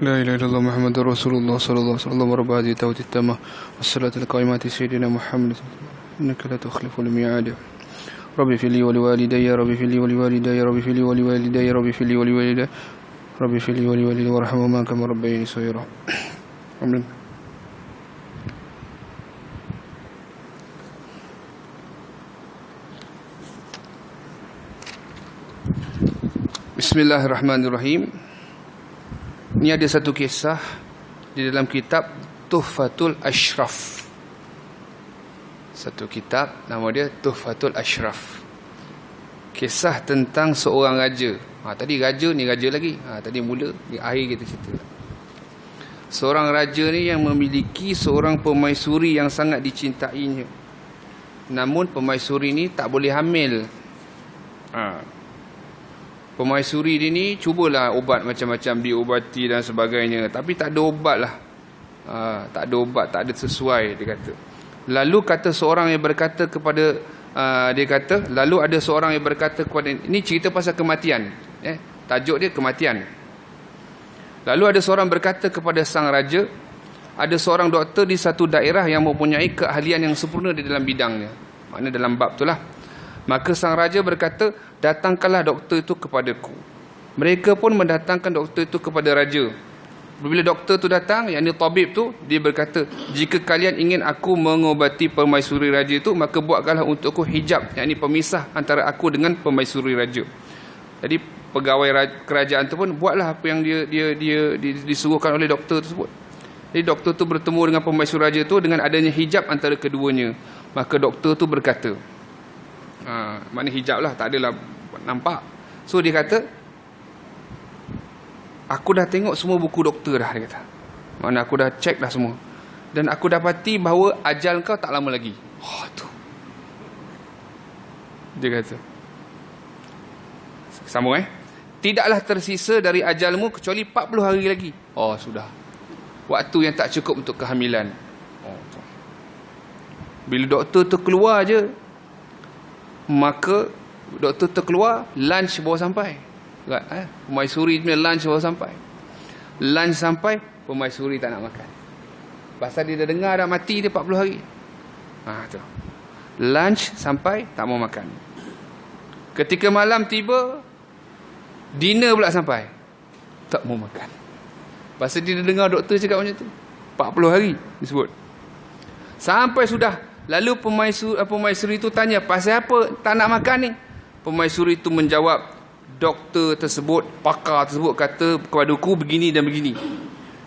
لا إله إلا الله محمد رسول الله صلى الله عليه وسلم. رب هذه الدعوة التامة والصلاة القائمة سيدنا محمد. إنك لا تخلف الميعاد. ربي في لي ولوالدي ربي في لي ولوالدي ربي في لي ولوالدي ربي في لي ولوالدي ربي في لي ولوالدي وارحمهما كما ربياني صغيرا. آمين. Bismillahirrahmanirrahim. Ini ada satu kisah di dalam kitab Tuhfatul Ashraf. Satu kitab nama dia Tuhfatul Ashraf. Kisah tentang seorang raja. Ha, tadi raja ni raja lagi. Ha, tadi mula di akhir kita cerita. Seorang raja ni yang memiliki seorang pemaisuri yang sangat dicintainya. Namun pemaisuri ni tak boleh hamil. Ha, Pemaisuri dia ni cubalah ubat macam-macam diubati dan sebagainya. Tapi tak ada ubat lah. Ha, tak ada ubat, tak ada sesuai dia kata. Lalu kata seorang yang berkata kepada, uh, dia kata, lalu ada seorang yang berkata kepada, ini cerita pasal kematian. Eh, tajuk dia kematian. Lalu ada seorang berkata kepada sang raja, ada seorang doktor di satu daerah yang mempunyai keahlian yang sempurna di dalam bidangnya. Maknanya dalam bab itulah. Maka sang raja berkata, datangkanlah doktor itu kepadaku. Mereka pun mendatangkan doktor itu kepada raja. Bila doktor itu datang, yang ini tabib tu, dia berkata, jika kalian ingin aku mengobati permaisuri raja itu, maka buatkanlah untukku hijab, yang ini pemisah antara aku dengan permaisuri raja. Jadi pegawai kerajaan tu pun buatlah apa yang dia dia dia, dia disuruhkan oleh doktor tersebut. Jadi doktor tu bertemu dengan permaisuri raja tu dengan adanya hijab antara keduanya. Maka doktor tu berkata, ha, mana hijab lah tak adalah nampak. So dia kata aku dah tengok semua buku doktor dah dia kata. Mana aku dah check dah semua. Dan aku dapati bahawa ajal kau tak lama lagi. Oh tu. Dia kata. Sama eh? Tidaklah tersisa dari ajalmu kecuali 40 hari lagi. Oh sudah. Waktu yang tak cukup untuk kehamilan. Oh bila doktor tu keluar je maka doktor terkeluar lunch bawa sampai. Kan? Eh pemaisuri punya lunch bawa sampai. Lunch sampai pemaisuri tak nak makan. Pasal dia dah dengar dah mati dia 40 hari. Ha tu. Lunch sampai tak mau makan. Ketika malam tiba dinner pula sampai. Tak mau makan. Pasal dia dah dengar doktor cakap macam tu. 40 hari disebut. Sampai sudah Lalu pemaisuri, eh, pemaisuri itu tanya, pasal apa tak nak makan ni? Pemaisuri itu menjawab, doktor tersebut, pakar tersebut kata kepada aku begini dan begini.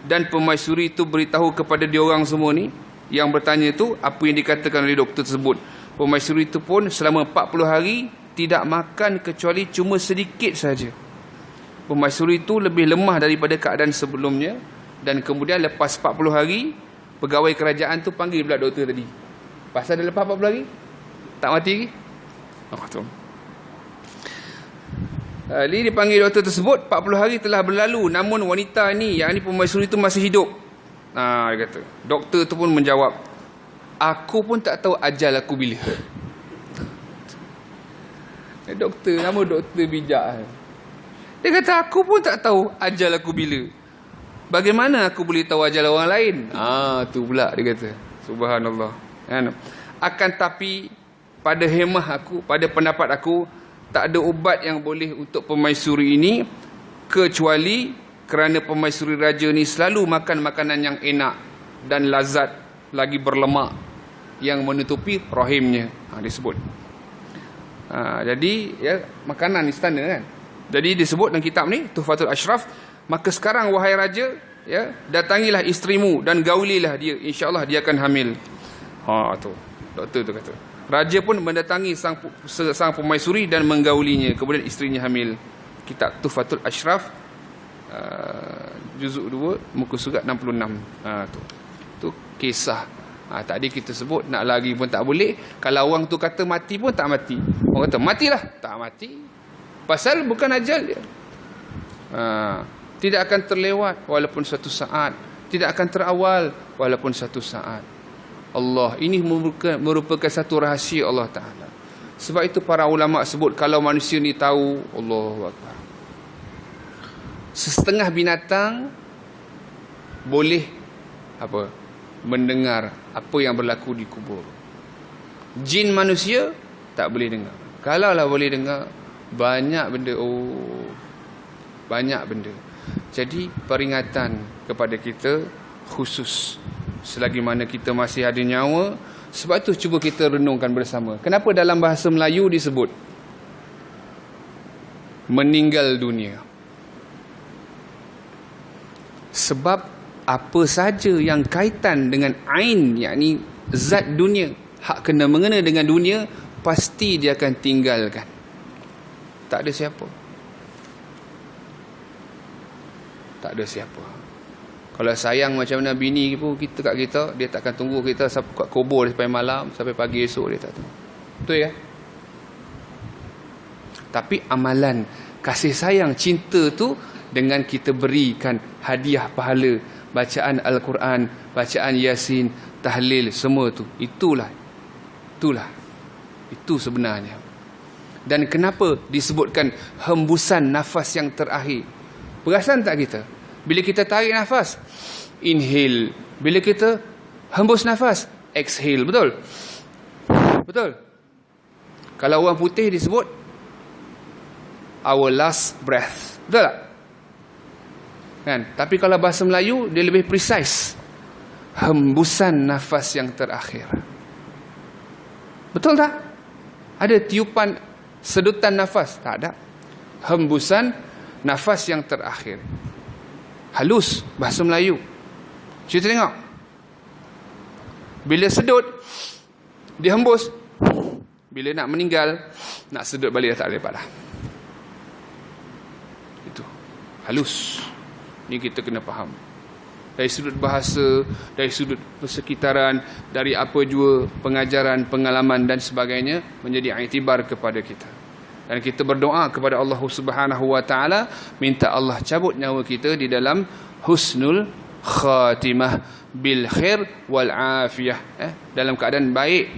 Dan pemaisuri itu beritahu kepada dia orang semua ni, yang bertanya itu, apa yang dikatakan oleh doktor tersebut. Pemaisuri itu pun selama 40 hari, tidak makan kecuali cuma sedikit saja. Pemaisuri itu lebih lemah daripada keadaan sebelumnya. Dan kemudian lepas 40 hari, pegawai kerajaan tu panggil pula doktor tadi. Pasal dia lepas 40 hari Tak mati lagi? Oh tu Ali dipanggil doktor tersebut. 40 hari telah berlalu Namun wanita ni Yang ni pemaisuri tu masih hidup. Ha, Dia kata. Doktor tu pun menjawab Aku pun tak tahu ajal aku bila. Eh, Doktor Nama doktor bijak Dia kata aku pun tak tahu Ajal aku bila. Bagaimana aku boleh tahu ajal orang lain? Ah, tu pula dia kata. Subhanallah kan? Akan tapi pada hemah aku pada pendapat aku tak ada ubat yang boleh untuk pemaisuri ini kecuali kerana pemaisuri raja ni selalu makan makanan yang enak dan lazat lagi berlemak yang menutupi rahimnya. Ha, disebut. Ha, jadi ya makanan istana kan? Jadi disebut dalam kitab ni Tuhfatul Ashraf maka sekarang wahai raja ya datangilah isterimu dan gaulilah dia. Insyaallah dia akan hamil Ha tu. Doktor tu kata. Raja pun mendatangi sang sang pemaisuri dan menggaulinya. Kemudian isterinya hamil. Kitab Tufatul Ashraf uh, juzuk 2 muka surat 66. Ha tu. Tu kisah. Ha, tadi kita sebut nak lari pun tak boleh. Kalau orang tu kata mati pun tak mati. Orang kata matilah. Tak mati. Pasal bukan ajal dia. Ha, tidak akan terlewat walaupun satu saat. Tidak akan terawal walaupun satu saat. Allah. Ini merupakan, merupakan satu rahsia Allah Ta'ala. Sebab itu para ulama sebut kalau manusia ni tahu Allah Akbar. Setengah binatang boleh apa mendengar apa yang berlaku di kubur jin manusia tak boleh dengar kalau lah boleh dengar banyak benda oh banyak benda jadi peringatan kepada kita khusus selagi mana kita masih ada nyawa sebab tu cuba kita renungkan bersama. Kenapa dalam bahasa Melayu disebut meninggal dunia? Sebab apa saja yang kaitan dengan ain yakni zat dunia hak kena mengena dengan dunia pasti dia akan tinggalkan. Tak ada siapa. Tak ada siapa kalau sayang macam mana bini pun kita kat kita dia takkan tunggu kita sampai kat kubur sampai malam sampai pagi esok dia tak tahu betul ya tapi amalan kasih sayang cinta tu dengan kita berikan hadiah pahala bacaan Al-Quran, bacaan Yasin, tahlil, semua tu. Itulah. Itulah. Itu sebenarnya. Dan kenapa disebutkan hembusan nafas yang terakhir? Perasan tak kita? Bila kita tarik nafas, inhale. Bila kita hembus nafas, exhale. Betul? Betul? Kalau orang putih disebut our last breath. Betul tak? Kan? Tapi kalau bahasa Melayu dia lebih precise. Hembusan nafas yang terakhir. Betul tak? Ada tiupan sedutan nafas? Tak ada. Hembusan nafas yang terakhir. Halus bahasa Melayu. Cuba tengok. Bila sedut dia hembus. Bila nak meninggal nak sedut balik dah tak boleh dah. Itu. Halus. Ini kita kena faham. Dari sudut bahasa, dari sudut persekitaran, dari apa jua pengajaran, pengalaman dan sebagainya menjadi iktibar kepada kita. Dan kita berdoa kepada Allah Subhanahu wa taala minta Allah cabut nyawa kita di dalam husnul khatimah bil khair wal afiyah eh? dalam keadaan baik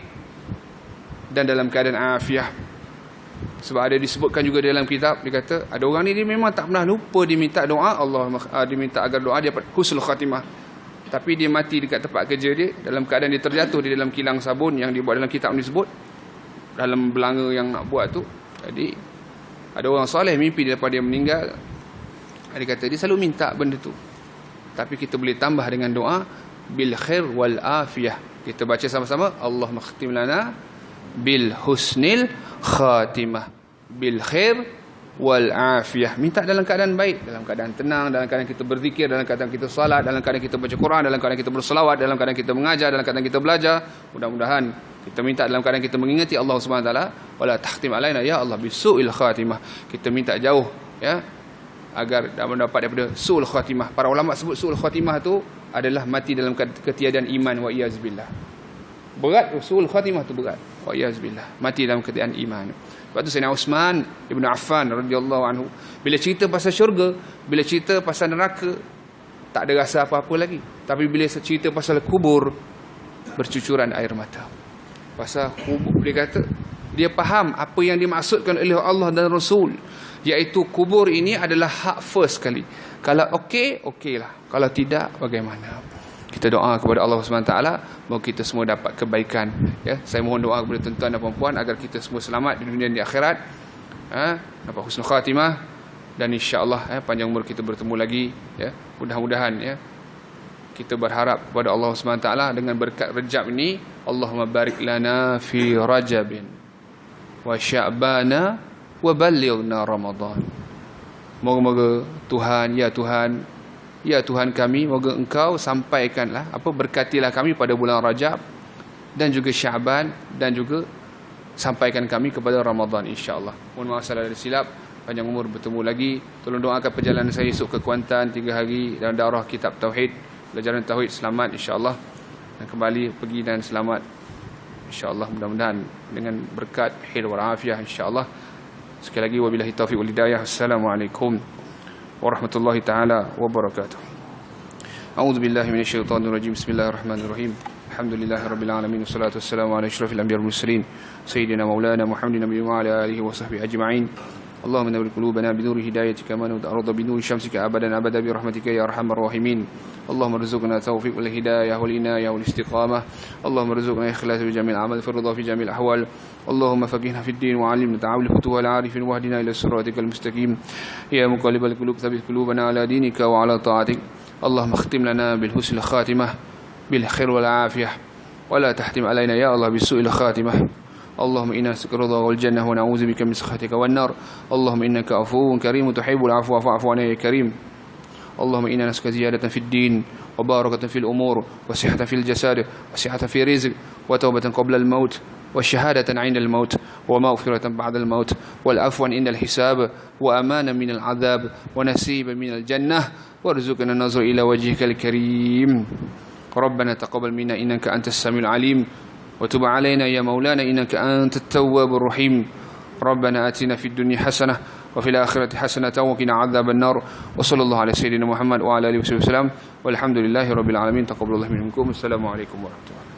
dan dalam keadaan afiah sebab ada disebutkan juga dalam kitab dia kata ada orang ni dia memang tak pernah lupa dia minta doa Allah uh, dia minta agar doa dia dapat husnul khatimah. Tapi dia mati dekat tempat kerja dia dalam keadaan dia terjatuh di dalam kilang sabun yang dibuat dalam kitab ni sebut dalam belanga yang nak buat tu. Jadi ada orang soleh mimpi daripada dia meninggal. Dia kata dia selalu minta benda tu. Tapi kita boleh tambah dengan doa bil khair wal afiyah. Kita baca sama-sama Allah makhtim lana bil husnil khatimah bil khair wal afiyah. Minta dalam keadaan baik dalam keadaan tenang dalam keadaan kita berzikir dalam keadaan kita salat dalam keadaan kita baca Quran dalam keadaan kita berselawat dalam keadaan kita mengajar dalam keadaan kita belajar. Mudah-mudahan kita minta dalam keadaan kita mengingati Allah Subhanahu wa taala. Wala tahtim alaina ya Allah bisuil khatimah. Kita minta jauh ya agar mendapat daripada suul khatimah. Para ulama sebut suul khatimah tu adalah mati dalam ketiadaan iman wa iyaz billah berat suul khatimah tu berat wa iyaz billah mati dalam ketiadaan iman sebab tu Sayyidina Uthman Ibn Affan radhiyallahu anhu bila cerita pasal syurga, bila cerita pasal neraka tak ada rasa apa-apa lagi. Tapi bila cerita pasal kubur bercucuran air mata. Pasal kubur dia kata dia faham apa yang dimaksudkan oleh Allah dan Rasul iaitu kubur ini adalah hak first kali. Kalau okey, okeylah. Kalau tidak bagaimana? Kita doa kepada Allah SWT bahawa kita semua dapat kebaikan ya. Saya mohon doa kepada tuan-tuan dan puan-puan agar kita semua selamat di dunia dan di akhirat ha. Dapat husnul khatimah dan insya-Allah ya, panjang umur kita bertemu lagi ya. Mudah-mudahan ya kita berharap kepada Allah SWT dengan berkat Rejab ini Allahumma barik lana fi Rajabin wa Sya'bana wa ballighna Ramadan. Moga-moga Tuhan ya Tuhan Ya Tuhan kami, moga Engkau sampaikanlah apa berkatilah kami pada bulan Rajab dan juga Syaban dan juga sampaikan kami kepada Ramadan insya-Allah. Mohon maaf salah ada silap. Panjang umur bertemu lagi. Tolong doakan perjalanan saya esok ke Kuantan tiga hari dalam daurah kitab tauhid, pelajaran tauhid selamat insya-Allah dan kembali pergi dan selamat insya-Allah mudah-mudahan dengan berkat wal afiah insya-Allah. Sekali lagi wabillahi taufiq wal hidayah. Assalamualaikum ورحمة الله تعالى وبركاته. أعوذ بالله من الشيطان الرجيم. بسم الله الرحمن الرحيم. الحمد لله رب العالمين والصلاة والسلام على أشرف الأنبياء والمرسلين سيدنا مولانا محمد النبي وعلى آله وصحبه أجمعين. اللهم نور قلوبنا بنور هدايتك ما نود الأرض بنور شمسك أبدا أبدا برحمتك يا أرحم الراحمين. اللهم ارزقنا توفيق الهداية والعناية والاستقامة. اللهم ارزقنا إخلاص في جميع العمل في الرضا في جميع الأحوال. اللهم فقهنا في الدين وعلمنا تعامل فتوى العارفين واهدنا إلى صراطك المستقيم. يا مقلب القلوب ثبت قلوبنا على دينك وعلى طاعتك. اللهم اختم لنا بالحسن الخاتمة بالخير والعافية. ولا تحتم علينا يا الله بالسوء الخاتمة. اللهم إنا نسألك الرضا والجنة ونعوذ بك من سخطك والنار. اللهم إنك عفو كريم تحب العفو فاعف عنا يا كريم. اللهم إنا نسألك زيادة في الدين وباركة في الأمور وصحة في الجسد وصحة في الرزق وتوبة قبل الموت وشهادة عند الموت ومغفرة بعد الموت. والعفو عند الحساب وأمانا من العذاب ونسيبا من الجنة. وارزقنا النظر إلى وجهك الكريم. ربنا تقبل منا إنك أنت السميع العليم. وتب علينا يا مولانا إنك أنت التواب الرحيم. ربنا آتنا في الدنيا حسنة وفي الآخرة حسنة وقنا عذاب النار. وصلى الله على سيدنا محمد وعلى آله وصحبه وسلم. والحمد لله رب العالمين. تقبل الله منكم. السلام عليكم ورحمة الله.